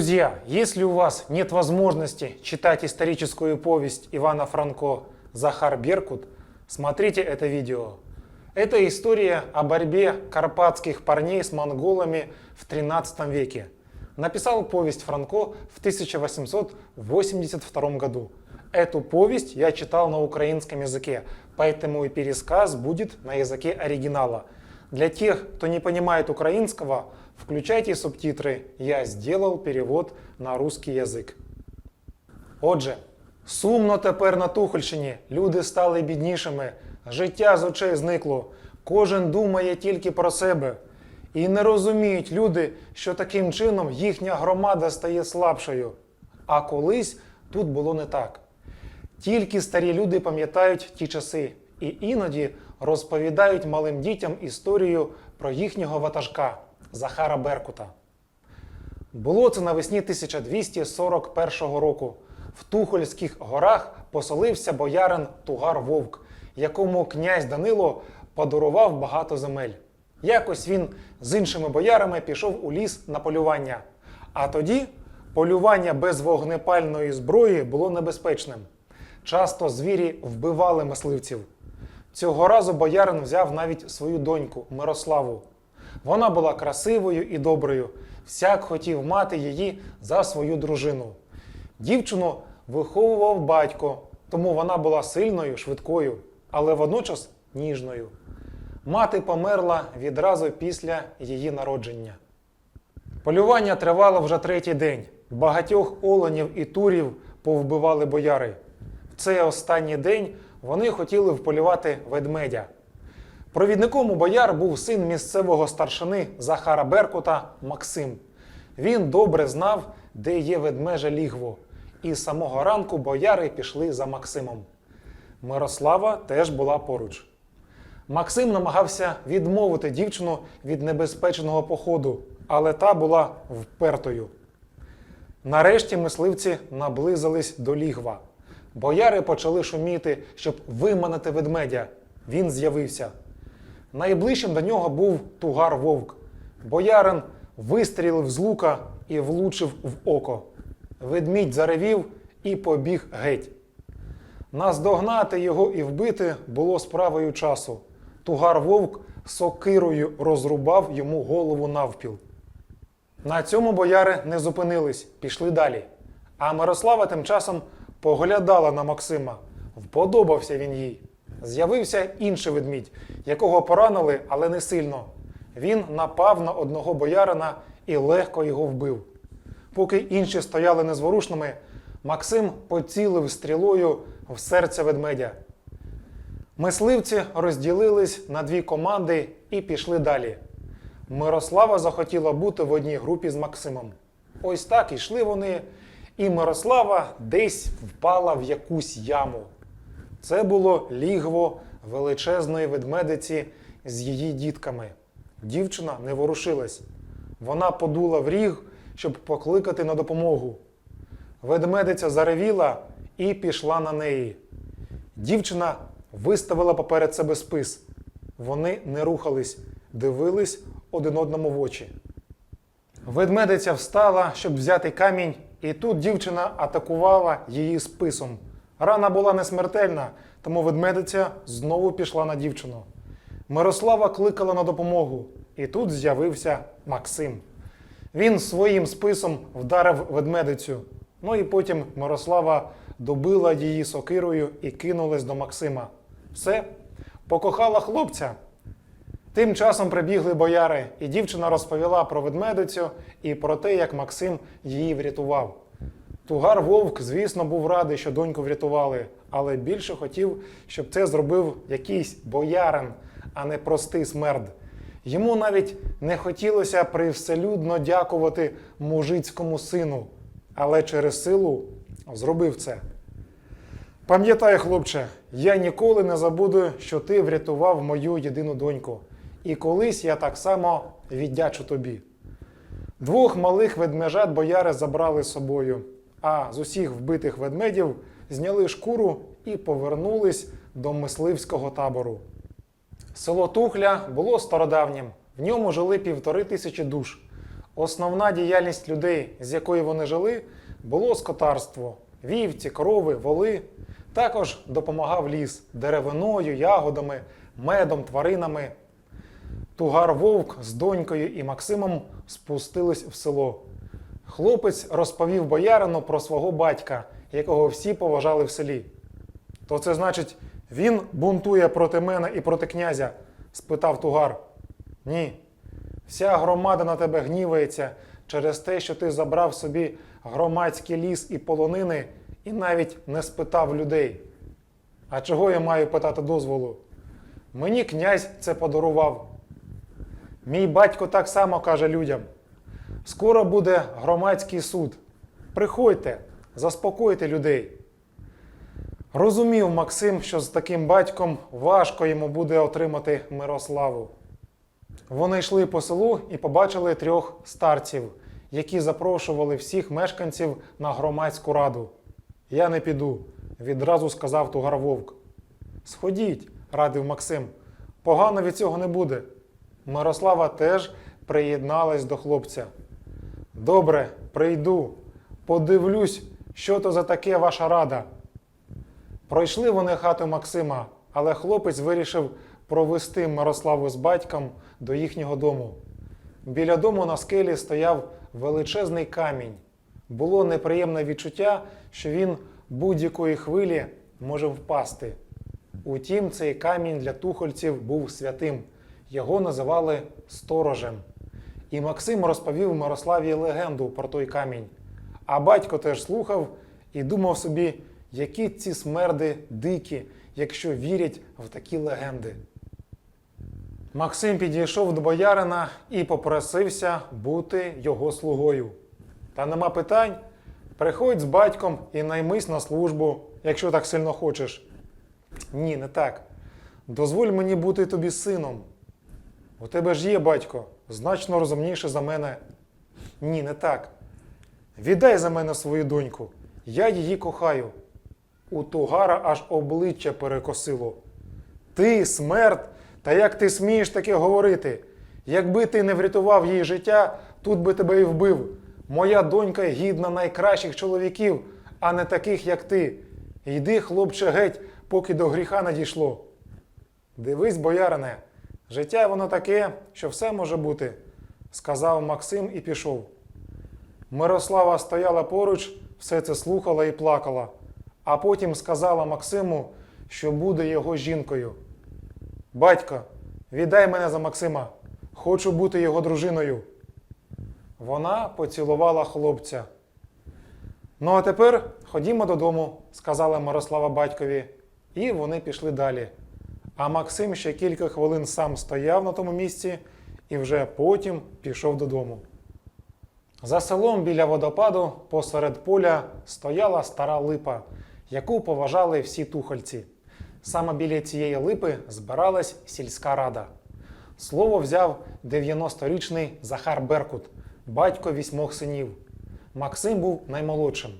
Друзья, если у вас нет возможности читать историческую повесть Ивана Франко «Захар Беркут», смотрите это видео. Это история о борьбе карпатских парней с монголами в 13 веке. Написал повесть Франко в 1882 году. Эту повесть я читал на украинском языке, поэтому и пересказ будет на языке оригинала. Для тех, кто не понимает украинского, включайте субтитры. Я сделал перевод на русский язик. Отже, сумно тепер на Тухольщині. Люди стали біднішими, життя з очей зникло. Кожен думає тільки про себе. І не розуміють люди, що таким чином їхня громада стає слабшою. А колись тут було не так. Тільки старі люди пам'ятають ті часи і іноді розповідають малим дітям історію про їхнього ватажка Захара Беркута. Було це навесні 1241 року. В Тухольських горах поселився боярин Тугар Вовк, якому князь Данило подарував багато земель. Якось він з іншими боярами пішов у ліс на полювання. А тоді полювання без вогнепальної зброї було небезпечним. Часто звірі вбивали мисливців. Цього разу боярин взяв навіть свою доньку Мирославу. Вона була красивою і доброю. Всяк хотів мати її за свою дружину. Дівчину виховував батько, тому вона була сильною, швидкою, але водночас ніжною. Мати померла відразу після її народження. Полювання тривало вже третій день. Багатьох оленів і турів повбивали бояри. В цей останній день вони хотіли вполювати ведмедя. Провідником у бояр був син місцевого старшини Захара Беркута Максим. Він добре знав, де є ведмеже лігво, і з самого ранку бояри пішли за Максимом. Мирослава теж була поруч. Максим намагався відмовити дівчину від небезпечного походу, але та була впертою. Нарешті мисливці наблизились до лігва. Бояри почали шуміти, щоб виманити ведмедя. Він з'явився. Найближчим до нього був тугар вовк. Боярин вистрілив з лука і влучив в око. Ведмідь заревів і побіг геть. Наздогнати його і вбити було справою часу. Тугар вовк сокирою розрубав йому голову навпіл. На цьому бояри не зупинились, пішли далі. А Мирослава тим часом поглядала на Максима. Вподобався він їй. З'явився інший ведмідь, якого поранили, але не сильно. Він напав на одного боярина і легко його вбив. Поки інші стояли незворушними, Максим поцілив стрілою в серце ведмедя. Мисливці розділились на дві команди і пішли далі. Мирослава захотіла бути в одній групі з Максимом. Ось так ішли вони, і Мирослава десь впала в якусь яму. Це було лігво величезної ведмедиці з її дітками. Дівчина не ворушилась. Вона подула в ріг, щоб покликати на допомогу. Ведмедиця заревіла і пішла на неї. Дівчина виставила поперед себе спис. Вони не рухались, дивились один одному в очі. Ведмедиця встала, щоб взяти камінь, і тут дівчина атакувала її списом. Рана була не смертельна, тому ведмедиця знову пішла на дівчину. Мирослава кликала на допомогу, і тут з'явився Максим. Він своїм списом вдарив ведмедицю. Ну і потім Мирослава добила її сокирою і кинулась до Максима. Все, покохала хлопця. Тим часом прибігли бояри, і дівчина розповіла про ведмедицю і про те, як Максим її врятував. Тугар Вовк, звісно, був радий, що доньку врятували, але більше хотів, щоб це зробив якийсь боярин, а не простий смерд. Йому навіть не хотілося привселюдно дякувати мужицькому сину, але через силу зробив це. Пам'ятай, хлопче, я ніколи не забуду, що ти врятував мою єдину доньку. І колись я так само віддячу тобі. Двох малих ведмежат бояри забрали з собою, а з усіх вбитих ведмедів зняли шкуру і повернулись до мисливського табору. Село Тухля було стародавнім, в ньому жили півтори тисячі душ. Основна діяльність людей, з якої вони жили, було скотарство, вівці, корови, воли. Також допомагав ліс деревиною, ягодами, медом, тваринами. Тугар Вовк з донькою і Максимом спустились в село. Хлопець розповів боярину про свого батька, якого всі поважали в селі. То це значить, він бунтує проти мене і проти князя? спитав Тугар. Ні. Вся громада на тебе гнівається через те, що ти забрав собі громадський ліс і полонини і навіть не спитав людей. А чого я маю питати дозволу? Мені князь це подарував. Мій батько так само каже людям: скоро буде громадський суд. Приходьте, заспокойте людей. Розумів Максим, що з таким батьком важко йому буде отримати Мирославу. Вони йшли по селу і побачили трьох старців, які запрошували всіх мешканців на громадську раду. Я не піду, відразу сказав Тугар Вовк. Сходіть, радив Максим. Погано від цього не буде. Мирослава теж приєдналась до хлопця. Добре, прийду, подивлюсь, що то за таке ваша рада. Пройшли вони хату Максима, але хлопець вирішив провести Мирославу з батьком до їхнього дому. Біля дому на скелі стояв величезний камінь. Було неприємне відчуття, що він будь-якої хвилі може впасти. Утім, цей камінь для тухольців був святим. Його називали сторожем. І Максим розповів Мирославі легенду про той камінь. А батько теж слухав і думав собі, які ці смерди дикі, якщо вірять в такі легенди. Максим підійшов до боярина і попросився бути його слугою. Та нема питань. Приходь з батьком і наймись на службу, якщо так сильно хочеш. Ні, не так. Дозволь мені бути тобі сином. У тебе ж є батько, значно розумніше за мене. Ні, не так. Віддай за мене свою доньку. Я її кохаю. У Тугара аж обличчя перекосило. Ти смерть, та як ти смієш таке говорити? Якби ти не врятував її життя, тут би тебе і вбив. Моя донька гідна найкращих чоловіків, а не таких, як ти. Йди, хлопче, геть, поки до гріха не дійшло. Дивись, боярине, життя воно таке, що все може бути, сказав Максим і пішов. Мирослава стояла поруч, все це слухала і плакала, а потім сказала Максиму, що буде його жінкою. Батько, віддай мене за Максима, хочу бути його дружиною. Вона поцілувала хлопця. Ну, а тепер ходімо додому, сказала Мирослава батькові, і вони пішли далі. А Максим ще кілька хвилин сам стояв на тому місці і вже потім пішов додому. За селом біля водопаду посеред поля стояла стара липа, яку поважали всі тухольці. Саме біля цієї липи збиралась сільська рада. Слово взяв 90-річний Захар Беркут, батько вісьмох синів. Максим був наймолодшим.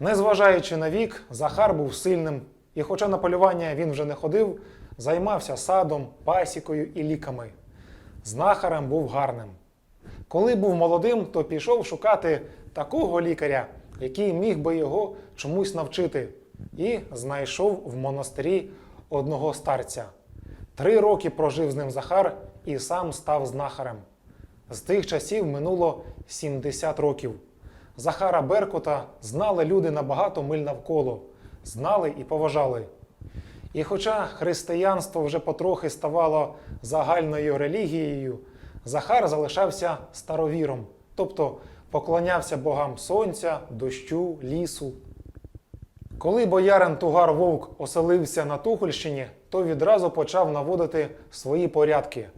Незважаючи на вік, Захар був сильним, і, хоча на полювання він вже не ходив, займався садом, пасікою і ліками. Знахарем був гарним. Коли був молодим, то пішов шукати такого лікаря, який міг би його чомусь навчити, і знайшов в монастирі одного старця. Три роки прожив з ним Захар і сам став знахарем. З тих часів минуло 70 років. Захара Беркута знали люди набагато миль навколо, знали і поважали. І хоча християнство вже потрохи ставало загальною релігією, Захар залишався старовіром, тобто поклонявся богам сонця, дощу, лісу. Коли боярин Тугар Вовк оселився на Тухольщині, то відразу почав наводити свої порядки.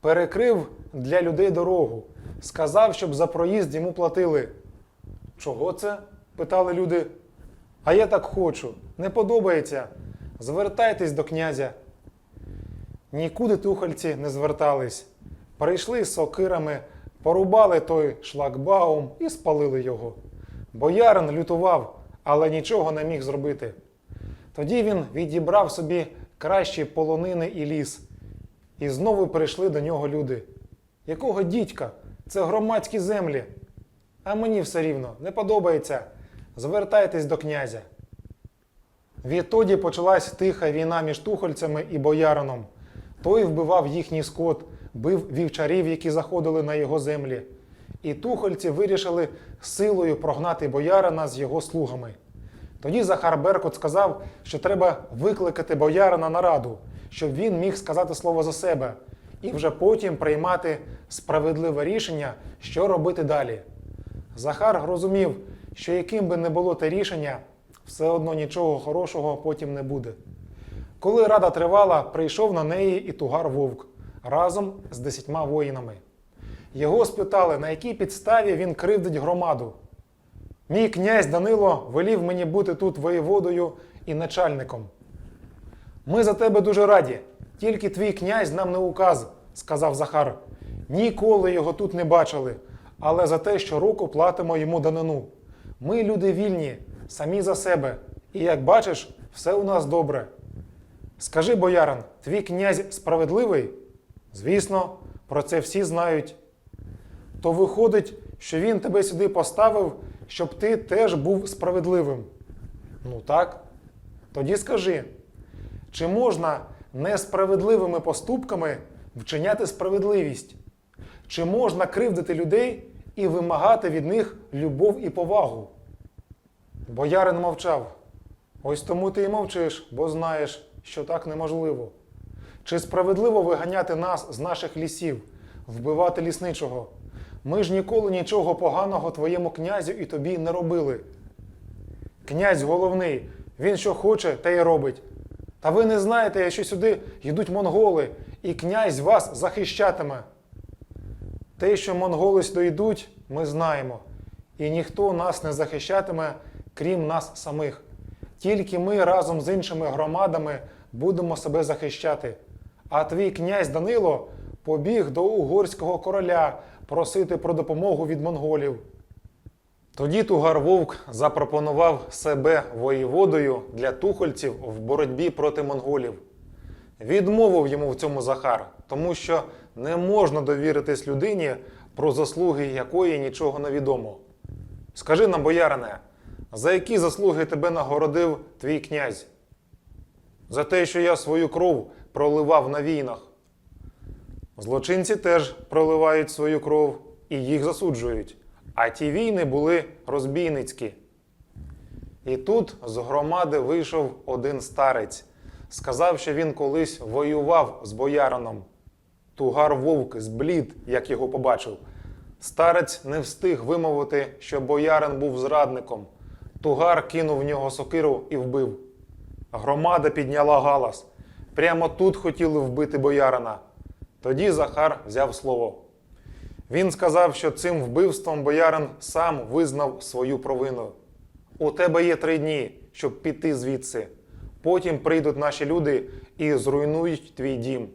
Перекрив для людей дорогу, сказав, щоб за проїзд йому платили. Чого це? питали люди. А я так хочу, не подобається. Звертайтесь до князя. Нікуди тухольці не звертались. Прийшли з сокирами, порубали той шлагбаум і спалили його. Боярин лютував, але нічого не міг зробити. Тоді він відібрав собі кращі полонини і ліс. І знову прийшли до нього люди. Якого дідька? Це громадські землі. А мені все рівно не подобається. Звертайтесь до князя. Відтоді почалась тиха війна між тухольцями і боярином. Той вбивав їхній скот, бив вівчарів, які заходили на його землі. І тухольці вирішили силою прогнати боярина з його слугами. Тоді Захар Беркут сказав, що треба викликати боярина на раду, щоб він міг сказати слово за себе, і вже потім приймати справедливе рішення, що робити далі. Захар розумів, що яким би не було те рішення, все одно нічого хорошого потім не буде. Коли рада тривала, прийшов на неї і тугар вовк разом з десятьма воїнами. Його спитали, на якій підставі він кривдить громаду. Мій князь Данило велів мені бути тут воєводою і начальником. Ми за тебе дуже раді, тільки твій князь нам не указ, сказав Захар. Ніколи його тут не бачили, але за те, що року платимо йому данину. Ми люди вільні, самі за себе, і як бачиш, все у нас добре. Скажи, боярин, твій князь справедливий? Звісно, про це всі знають. То виходить, що він тебе сюди поставив, щоб ти теж був справедливим. Ну так. Тоді скажи, чи можна несправедливими поступками вчиняти справедливість? Чи можна кривдити людей і вимагати від них любов і повагу? Боярин мовчав. Ось тому ти і мовчиш, бо знаєш, що так неможливо. Чи справедливо виганяти нас з наших лісів, вбивати лісничого? Ми ж ніколи нічого поганого твоєму князю і тобі не робили. Князь головний, він що хоче, те й робить. Та ви не знаєте, що сюди йдуть монголи, і князь вас захищатиме. Те, що монголи сюди йдуть, ми знаємо, і ніхто нас не захищатиме, крім нас самих. Тільки ми разом з іншими громадами будемо себе захищати. А твій князь Данило побіг до угорського короля просити про допомогу від монголів. Тоді Тугар Вовк запропонував себе воєводою для тухольців в боротьбі проти монголів. Відмовив йому в цьому Захар, тому що не можна довіритись людині, про заслуги якої нічого не відомо. Скажи нам, боярине, за які заслуги тебе нагородив твій князь? За те, що я свою кров проливав на війнах. Злочинці теж проливають свою кров і їх засуджують. А ті війни були розбійницькі. І тут з громади вийшов один старець, сказав, що він колись воював з боярином. Тугар вовк зблід, як його побачив. Старець не встиг вимовити, що боярин був зрадником. Тугар кинув в нього сокиру і вбив. Громада підняла галас. Прямо тут хотіли вбити боярина. Тоді Захар взяв слово. Він сказав, що цим вбивством боярин сам визнав свою провину. У тебе є три дні, щоб піти звідси. Потім прийдуть наші люди і зруйнують твій дім.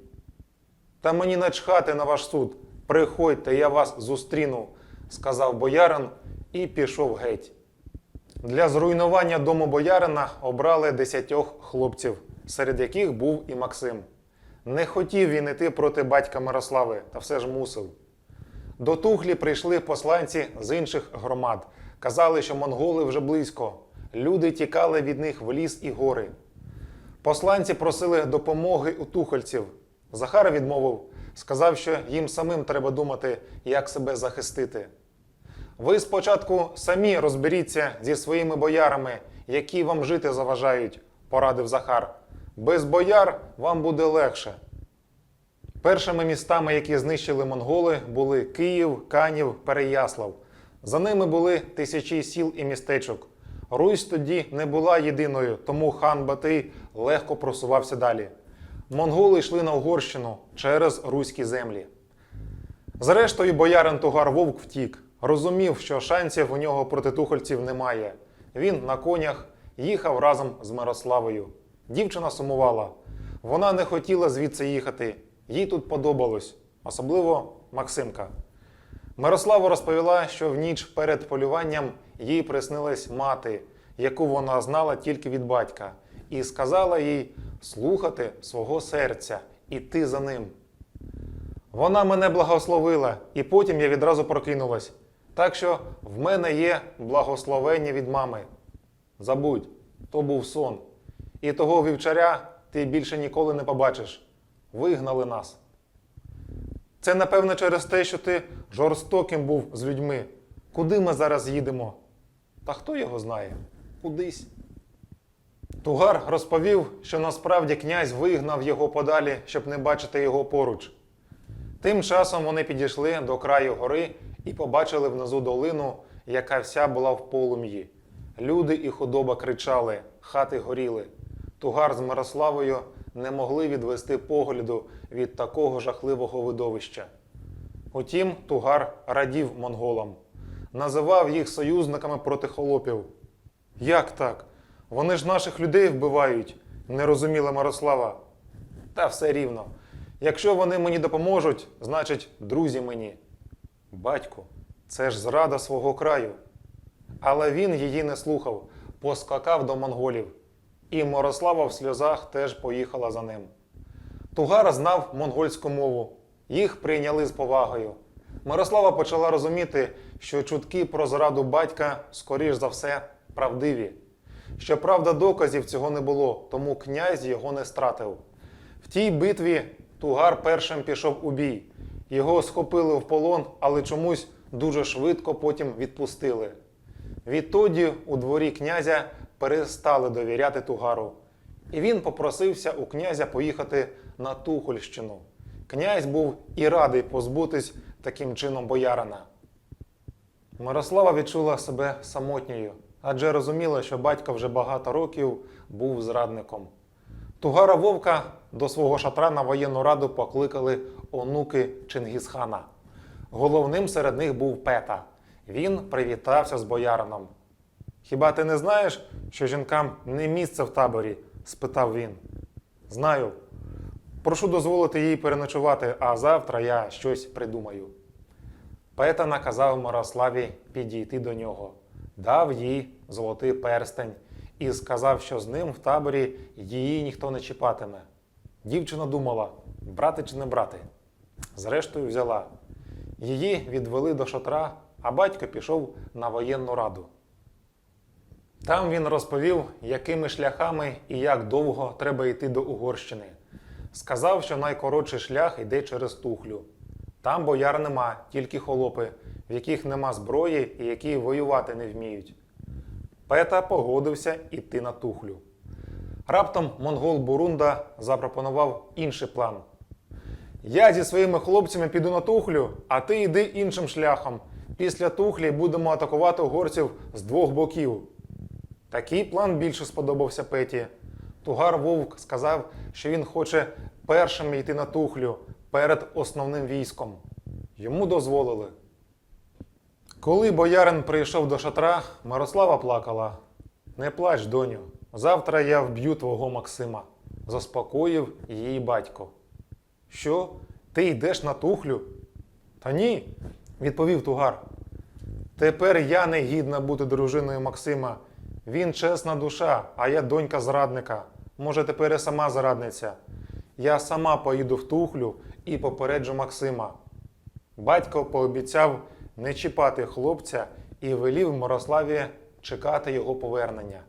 Та мені начхати на ваш суд. Приходьте, я вас зустріну, сказав боярин і пішов геть. Для зруйнування дому боярина обрали десятьох хлопців, серед яких був і Максим. Не хотів він іти проти батька Мирослави, та все ж мусив. До Тухлі прийшли посланці з інших громад. Казали, що монголи вже близько. Люди тікали від них в ліс і гори. Посланці просили допомоги у тухольців. Захар відмовив, сказав, що їм самим треба думати, як себе захистити. Ви спочатку самі розберіться зі своїми боярами, які вам жити заважають, порадив Захар. Без бояр вам буде легше. Першими містами, які знищили монголи, були Київ, Канів, Переяслав. За ними були тисячі сіл і містечок. Русь тоді не була єдиною, тому хан Батий легко просувався далі. Монголи йшли на Угорщину через руські землі. Зрештою, боярин Тугар Вовк втік. Розумів, що шансів у нього проти тухольців немає. Він на конях їхав разом з Мирославою. Дівчина сумувала. Вона не хотіла звідси їхати. Їй тут подобалось, особливо Максимка. Мирослава розповіла, що в ніч перед полюванням їй приснилась мати, яку вона знала тільки від батька, і сказала їй слухати свого серця, іти за ним. Вона мене благословила, і потім я відразу прокинулась. Так що в мене є благословення від мами. Забудь, то був сон. І того вівчаря ти більше ніколи не побачиш. Вигнали нас. Це, напевно, через те, що ти жорстоким був з людьми. Куди ми зараз їдемо? Та хто його знає? Кудись. Тугар розповів, що насправді князь вигнав його подалі, щоб не бачити його поруч. Тим часом вони підійшли до краю гори і побачили внизу долину, яка вся була в полум'ї. Люди і худоба кричали, хати горіли. Тугар з Мирославою не могли відвести погляду від такого жахливого видовища. Утім, Тугар радів монголам, називав їх союзниками проти холопів. Як так? Вони ж наших людей вбивають, не розуміла Мирослава. Та все рівно. Якщо вони мені допоможуть, значить, друзі мені. Батько, це ж зрада свого краю. Але він її не слухав, поскакав до монголів. І Мирослава в сльозах теж поїхала за ним. Тугар знав монгольську мову, їх прийняли з повагою. Мирослава почала розуміти, що чутки про зраду батька, скоріш за все, правдиві. Щоправда, доказів цього не було, тому князь його не стратив. В тій битві Тугар першим пішов у бій. Його схопили в полон, але чомусь дуже швидко потім відпустили. Відтоді у дворі князя перестали довіряти Тугару. І він попросився у князя поїхати на Тухольщину. Князь був і радий позбутись таким чином боярина. Мирослава відчула себе самотньою, адже розуміла, що батько вже багато років був зрадником. Тугара Вовка до свого шатра на воєнну раду покликали онуки Чингісхана. Головним серед них був Пета. Він привітався з боярином. Хіба ти не знаєш, що жінкам не місце в таборі? спитав він. Знаю. Прошу дозволити їй переночувати, а завтра я щось придумаю. Пета наказав Мирославі підійти до нього, дав їй золотий перстень і сказав, що з ним в таборі її ніхто не чіпатиме. Дівчина думала, брати чи не брати. Зрештою, взяла. Її відвели до шатра, а батько пішов на воєнну раду. Там він розповів, якими шляхами і як довго треба йти до Угорщини. Сказав, що найкоротший шлях йде через Тухлю. Там бояр нема, тільки холопи, в яких нема зброї і які воювати не вміють. Пета погодився йти на Тухлю. Раптом монгол Бурунда запропонував інший план. Я зі своїми хлопцями піду на Тухлю, а ти йди іншим шляхом. Після Тухлі будемо атакувати угорців з двох боків. Такий план більше сподобався Петі. Тугар Вовк сказав, що він хоче першим йти на Тухлю перед основним військом. Йому дозволили. Коли боярин прийшов до шатра, Мирослава плакала. Не плач, доню. Завтра я вб'ю твого Максима, заспокоїв її батько. Що? Ти йдеш на тухлю? Та ні, відповів Тугар. Тепер я не гідна бути дружиною Максима. Він чесна душа, а я донька зрадника. Може, тепер і сама зрадниця. Я сама поїду в тухлю і попереджу Максима. Батько пообіцяв не чіпати хлопця і велів Мирославі чекати його повернення.